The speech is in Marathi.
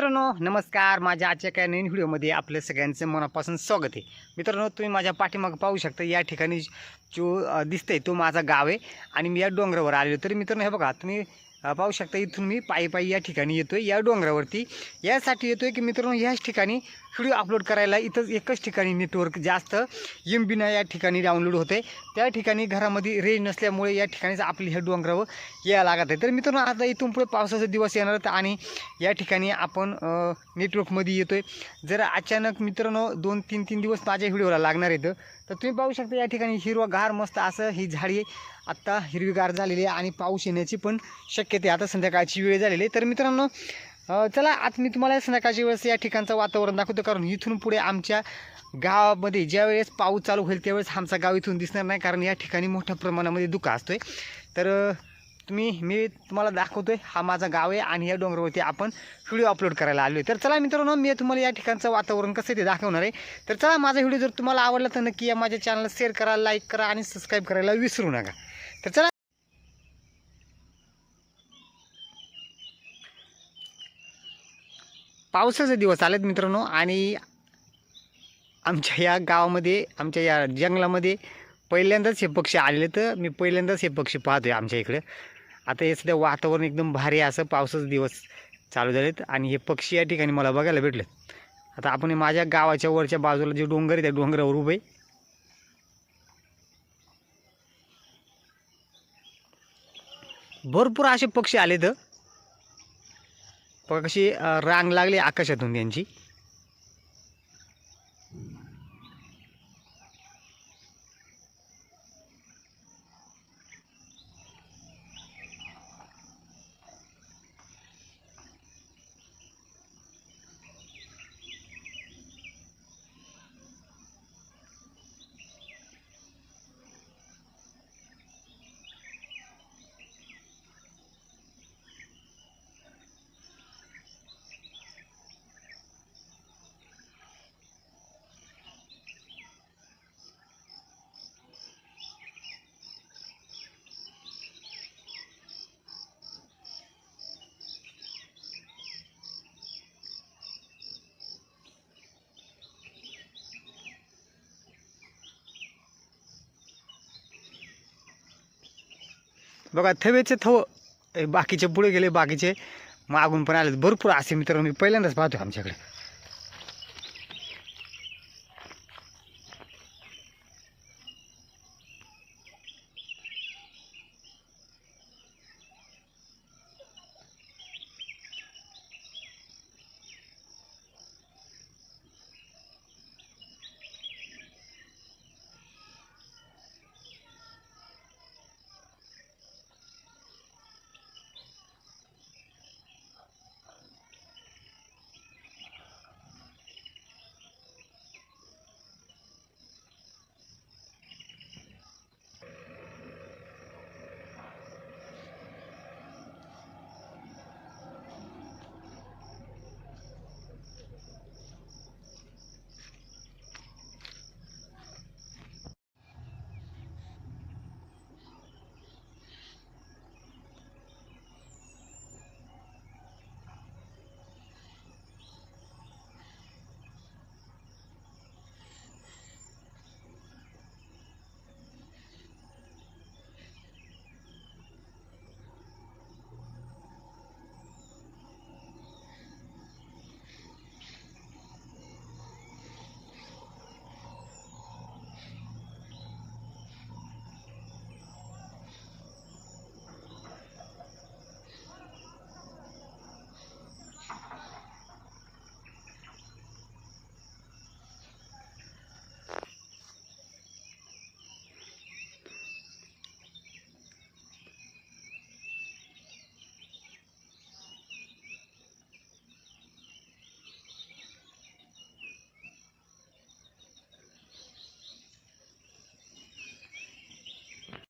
मित्रांनो नमस्कार. माझ्या आजच्या काय नवीन व्हिडिओमध्ये आपल्या सगळ्यांचं मनापासून स्वागत आहे. मित्रांनो तुम्ही माझ्या पाठीमागं पाहू शकता या ठिकाणी जो दिसतंय तो माझा गाव आहे आणि मी या डोंगरावर आलेलो तरी मित्रांनो हे बघा तुम्ही पाहू शकता इथून मी पायी पायी या ठिकाणी येतो आहे या डोंगरावरती. यासाठी येतो आहे की मित्रांनो ह्याच ठिकाणी व्हिडिओ अपलोड करायला इथंच एकच ठिकाणी नेटवर्क जास्त एम बिना या ठिकाणी डाउनलोड होते. त्या ठिकाणी घरामध्ये रेंज नसल्यामुळे या ठिकाणीच आपली ह्या डोंगरावर यायला लागत आहे तर मित्रांनो आता इथून पुढे पावसाचा दिवस येणार आहेत आणि या ठिकाणी आपण नेटवर्कमध्ये येतो आहे जर अचानक मित्रांनो दोन तीन तीन दिवस माझ्या व्हिडिओला लागणार आहेत तर तुम्ही पाहू शकता या ठिकाणी हिरवागार मस्त असं ही झाडी आत्ता हिरवीगार झालेली आहे आणि पाऊस येण्याची पण शक्यता आहे. आता संध्याकाळची वेळ झालेली आहे. तर मित्रांनो चला आता मी तुम्हाला संध्याकाळच्या वेळेस या ठिकाणचं वातावरण दाखवतो. कारण इथून पुढे आमच्या गावामध्ये ज्या वेळेस पाऊस चालू होईल त्यावेळेस आमचा गाव इथून दिसणार नाही. कारण या ठिकाणी मोठ्या प्रमाणामध्ये धुका असतोय. तर तुम्ही मी तुम्हाला दाखवतोय. हा माझा गाव आहे आणि या डोंगरावरती आपण व्हिडिओ अपलोड करायला आलो आहे तर चला मित्रांनो मी तुम्हाला या ठिकाणचं वातावरण कसं ते दाखवणार आहे. तर चला माझा व्हिडिओ जर तुम्हाला आवडला तर नक्की या माझ्या चॅनलला शेअर करा लाईक करा आणि सबस्क्राईब करायला विसरू नका. तर चला. पावसाचे दिवस आलेत मित्रांनो आणि आमच्या या गावामध्ये आमच्या या जंगलामध्ये पहिल्यांदाच हे पक्षी आलेले तर मी पहिल्यांदाच हे पक्षी पाहतोय आमच्या इकडे. आता हे सध्या वातावरण एकदम भारी असं पावसाचे दिवस चालू झालेत आणि हे पक्षी या ठिकाणी मला बघायला भेटले आता आपण माझ्या गावाच्या वरच्या बाजूला जे डोंगर आहे त्या डोंगरावर उभे भरपूर असे पक्षी आले तर बघा कशी रांग लागली आकाशातून त्यांची. बघा थवेचे थव बाकीचे पुढे गेले बाकीचे मागून पण आले भरपूर असे मित्र मी पहिल्यांदाच पाहतो आमच्याकडे.